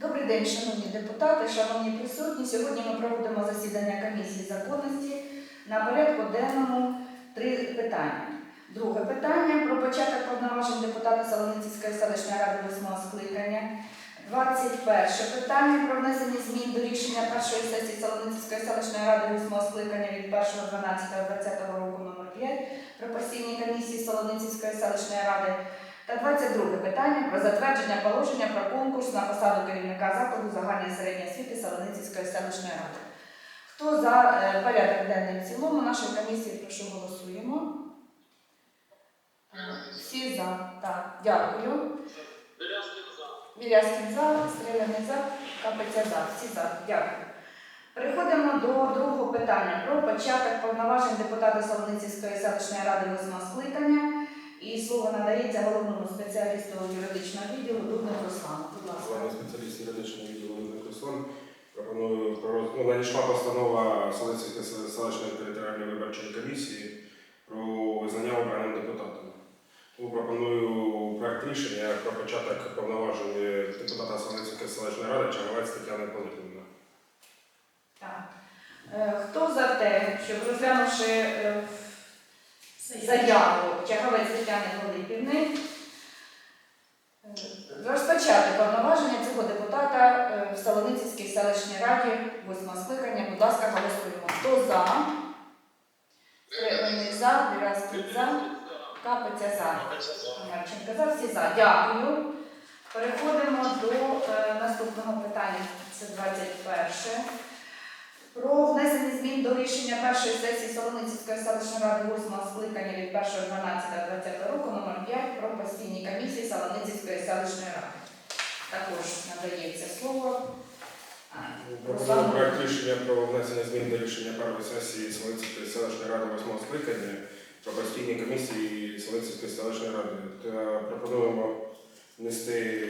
Добрий день, шановні депутати, шановні присутні. Сьогодні ми проводимо засідання комісії законності. На порядку денному три питання. Друге питання про початок повноважень депутата Солоницької селищної ради восьмого скликання. 21 питання про внесення змін до рішення першої сесії Солоницької селищної ради восьмого скликання від 1.12.2020 року номер 5 про постійні комісії Солоницької селищної ради та 22 питання про затвердження положення про конкурс на посаду керівника закладу загальної середньої освіти Солоницької селищної ради. Хто за е, порядок денний в цілому нашої комісії, прошу голосуємо. Всі за. Так, дякую. Вірязкін за, Стріляний за, Капиця за. Всі за. Дякую. Переходимо до другого питання про початок повноважень депутата Солоницької селищної ради восьмого скликання. І слово надається головному спеціалісту юридичного відділу Дуднику Руслану. Будь ласка. Спеціаліст юридичного відділу Володимир Руслан. Пропоную про ну, надійшла постанова Солицької селищної територіальної виборчої комісії про визнання обраним депутатом. Тому пропоную проект рішення про початок повноважень депутата Солицької селищної ради Чаговець Тетяни Пилипівни. Так. Е, Хто за те, щоб розглянувши е, заяву Чаговець Тетяни Пилипівни, е, розпочати повноваження цього депутата е, в Солоницькій селищній раді восьмого скликання. Будь ласка, голосуємо. Хто за? Стрельний за, Віразький за, Капиця за. Марченко за, всі за. Дякую. Переходимо до е, наступного питання. Це 21. Про внесення змін до рішення першої сесії Солоницької селищної ради 8 скликання від 1.12.2020 року номер 5 про постійні комісії Солоницької селищної ради. Також надається слово. Руслану. проект рішення про внесення змін до рішення першої сесії Солицької селищної ради восьмого скликання про постійні комісії Солицької селищної ради. Та пропонуємо внести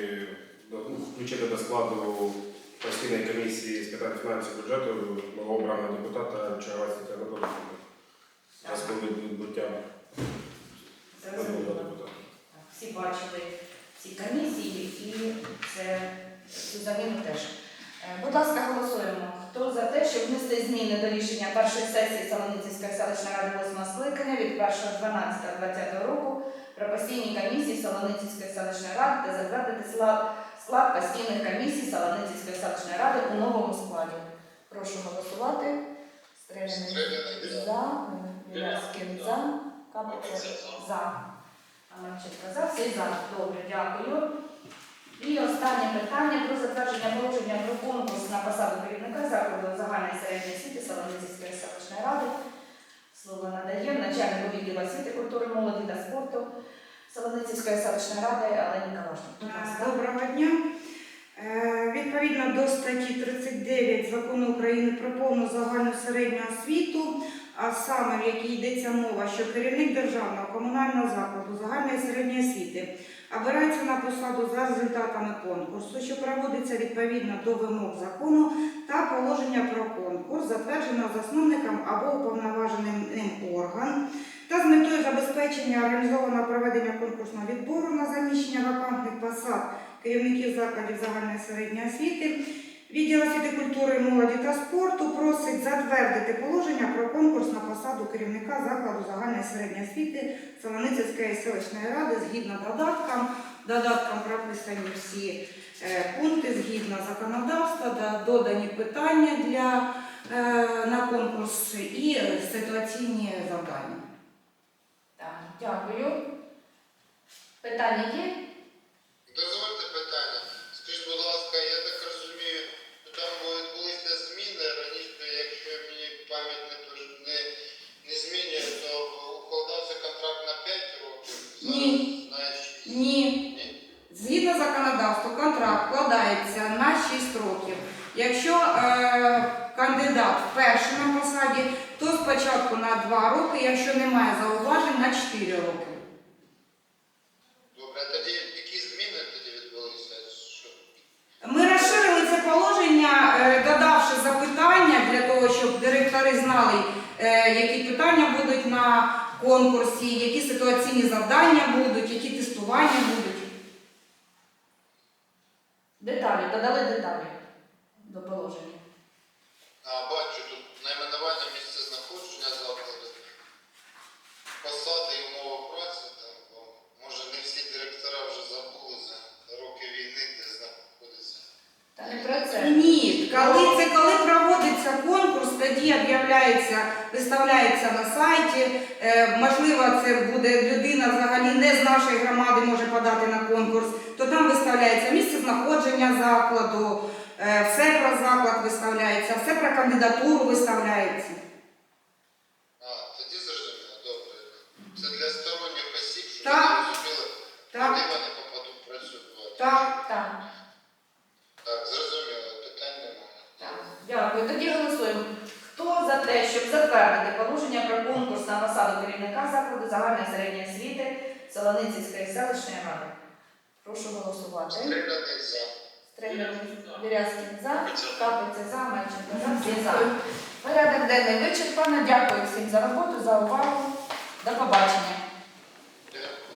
ну, включити до складу постійної комісії з питань фінансів бюджету новообраного депутата Чаровець Тетяни Пилипівни. Зв'язку від відбуття. Так, Всі бачили ці комісії і це заміну теж. Е, Будь ласка, голосуємо. Хто за те, щоб внести зміни до рішення першої сесії Солоницької селищної ради 8 скликання від 1.12.2020 року про постійні комісії Солоницької селищної ради та затвердити склад, склад постійних комісій Солоницької селищної ради у новому складі. Прошу голосувати. Стрельний за, Віляскін за, Капиця за. Амельченко за, всі за. Добре, дякую. І останнє питання про затвердження положення про конкурс на посаду керівника закладу загальної середньої освіти Солоницької селищної ради. Слово надає начальнику відділу освіти, культури, молоді та спорту Солоницької селищної ради Олені Калашник. Доброго дня. Е, Відповідно до статті 39 закону України про повну загальну середню освіту, а саме в якій йдеться мова, що керівник державного комунального закладу загальної середньої освіти обирається на посаду за результатами конкурсу, що проводиться відповідно до вимог закону та положення про конкурс, затвердженого засновником або уповноваженим ним орган, та з метою забезпечення організованого проведення конкурсного відбору на заміщення вакантних посад керівників закладів загальної середньої освіти, відділ освіти культури, молоді та спорту просить затвердити положення про конкурс на посаду керівника закладу загальної середньої освіти Солоницької селищної ради згідно додаткам. Додаткам прописані всі е, пункти згідно законодавства, додані питання для, е, на конкурс і ситуаційні завдання. Дякую. Питання є? Дозвольте питання. Скажіть, будь ласка, я так розумію, що там відбулися зміни раніше, якщо мені пам'ять не, не, не змінює, то укладався контракт на 5 років. Зараз, Ні. знаєш, Ні. Ні? Згідно законодавству, контракт вкладається на 6 років. Якщо е, кандидат вперше на посаді, то спочатку на 2 роки, якщо немає зауважень, на 4 роки. Добре, а тоді які зміни тоді відбулися? Що? Ми розширили це положення, е, додавши запитання для того, щоб директори знали, е, які питання будуть на конкурсі, які ситуаційні завдання будуть, які тестування будуть. Деталі, додали деталі до положення. А бачу тут найменування місця знаходження закладу, посади і умови праці. Там, бо, може не всі директора вже забули за роки війни, де знаходиться. Та не про це. Ні, коли це коли проводиться конкурс, тоді об'являється, виставляється на сайті. Е, можливо, це буде людина взагалі не з нашої громади може подати на конкурс, то там виставляється місце знаходження закладу, все про заклад виставляється, все про кандидатуру виставляється. А, тоді зрозуміло, добре. Це для сторонніх осіб, щоб Так. вони розуміли, Так, куди вони попадуть працювати. так. Так. Так, зрозуміло, питань немає. Так, Дякую. Тоді голосуємо. Хто за те, щоб затвердити положення про конкурс на посаду керівника закладу загальної середньої освіти Солоницької селищної ради? Прошу голосувати. Стріляний за. Стрельний Вірязкін за, Капиця за, Мальченко за, всі за. Порядок денний вичерпано. Дякую всім за роботу, за увагу. До побачення.